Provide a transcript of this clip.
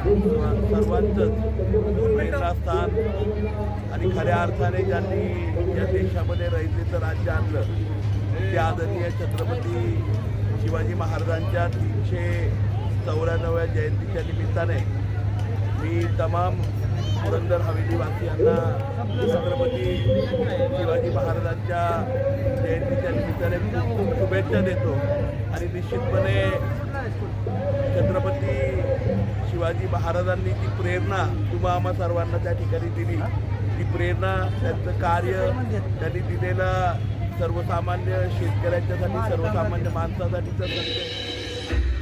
सर्वांचंच सर्वांचंच असतात आणि खऱ्या अर्थाने ज्यांनी या देशामध्ये रयतेचं राज्य आणलं ते आदरणीय छत्रपती शिवाजी महाराजांच्या तीनशे चौऱ्याण्णव्या जयंतीच्या निमित्ताने मी तमाम पुरंदर हवेलीवासियांना छत्रपती शिवाजी महाराजांच्या जयंतीच्या निमित्ताने खूप खूप शुभेच्छा देतो आणि निश्चितपणे छत्रपती शिवाजी महाराजांनी ती प्रेरणा किंवा आम्हा सर्वांना त्या ठिकाणी दिली. ती प्रेरणा त्यांचं कार्य त्यांनी दिलेलं सर्वसामान्य शेतकऱ्यांच्यासाठी सर्वसामान्य माणसासाठीचं सत्य.